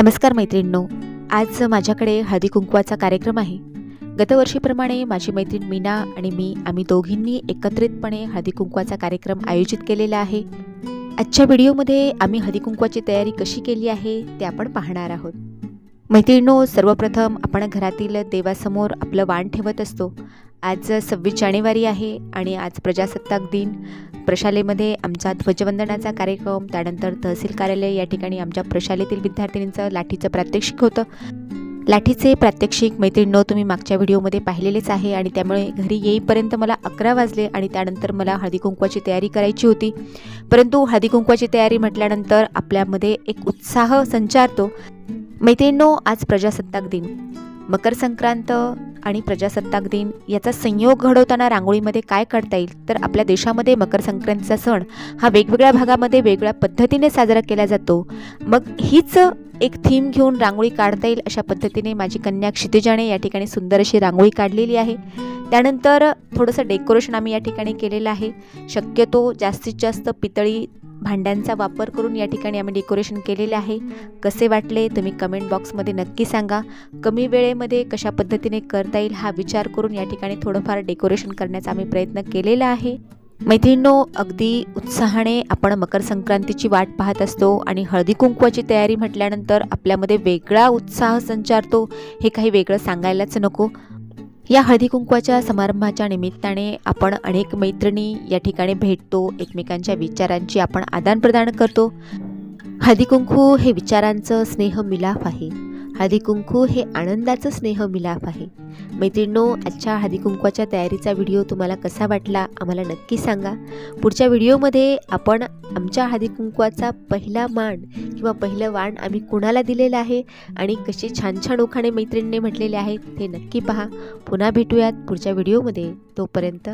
नमस्कार मैत्रिणींनो आज माझ्याकडे हळदी कुंकवाचा कार्यक्रम आहे. गतवर्षीप्रमाणे माझी मैत्रीण मीना आणि मी आम्ही दोघींनी एकत्रितपणे हळदी कुंकवाचा कार्यक्रम आयोजित केलेला आहे. आजच्या व्हिडिओमध्ये आम्ही हळदी कुंकवाची तयारी कशी केली आहे ते आपण पाहणार आहोत. मैत्रिणींनो सर्वप्रथम आपण घरातील देवासमोर आपलं वाण ठेवत असतो. आज सव्वीस जानेवारी आहे आणि आज प्रजासत्ताक दिन. प्रशालेमध्ये आमचा ध्वजवंदनाचा कार्यक्रम त्यानंतर तहसील कार्यालय या ठिकाणी आमच्या प्रशालेतील विद्यार्थिनींचं लाठीचं प्रात्यक्षिक होतं. लाठीचे प्रात्यक्षिक मैत्रिणींनो तुम्ही मागच्या व्हिडिओमध्ये पाहिलेलेच आहे आणि त्यामुळे घरी येईपर्यंत मला अकरा वाजले आणि त्यानंतर मला हळदी कुंकवाची तयारी करायची होती. परंतु हळदी कुंकवाची तयारी म्हटल्यानंतर आपल्यामध्ये एक उत्साह संचारतो. मैत्रिणींनो आज प्रजासत्ताक दिन. मकर संक्रांत आणि प्रजासत्ताक दिन याचा संयोग घडवताना रांगोळीमध्ये काय काढता येईल? तर आपल्या देशामध्ये मकर संक्रांतीचा सण हा वेगवेगळ्या भागामध्ये वेगळ्या पद्धतीने साजरा केला जातो. मग हीच एक थीम घेऊन रांगोळी काढता येईल अशा पद्धतीने माझी कन्या क्षितिजाने या ठिकाणी सुंदर अशी रांगोळी काढलेली आहे. त्यानंतर थोडंसं डेकोरेशन आम्ही या ठिकाणी केलेलं आहे. शक्यतो जास्तीत जास्त पितळी भांड्यांचा वापर करून या ठिकाणी आम्ही डेकोरेशन केलेले आहे. कसे वाटले तुम्ही कमेंट बॉक्समध्ये नक्की सांगा. कमी वेळेमध्ये कशा पद्धतीने करता येईल हा विचार करून या ठिकाणी थोडंफार डेकोरेशन करण्याचा आम्ही प्रयत्न केलेला आहे. मैत्रिणींनो अगदी उत्साहाने आपण मकर संक्रांतीची वाट पाहत असतो आणि हळदी कुंकवाची तयारी म्हटल्यानंतर आपल्यामध्ये वेगळा उत्साह संचारतो. हे काही वेगळं सांगायलाच नको. या हळदी कुंकवाच्या समारंभाच्या निमित्ताने आपण अनेक मैत्रिणी या ठिकाणी भेटतो एकमेकांच्या विचारांची आपण आदानप्रदान करतो. हळदी कुंकू हे विचारांचं स्नेह मिलाफ आहे. हळदी कुंकू हे आनंदाचं स्नेह मिलाफ आहे. मैत्रिणो आजच्या हळदी कुंकवाच्या तयारीचा व्हिडिओ तुम्हाला कसा वाटला आम्हाला नक्की सांगा. पुढच्या व्हिडिओमध्ये आपण आमच्या हळदी कुंकवाचा पहिला मान किंवा पहिलं वाण आम्ही कुणाला दिलेलं आहे आणि कसे छान छान उखाणे मैत्रिणीने म्हटलेले आहेत ते नक्की पहा. पुन्हा भेटूयात पुढच्या व्हिडिओमध्ये. तोपर्यंत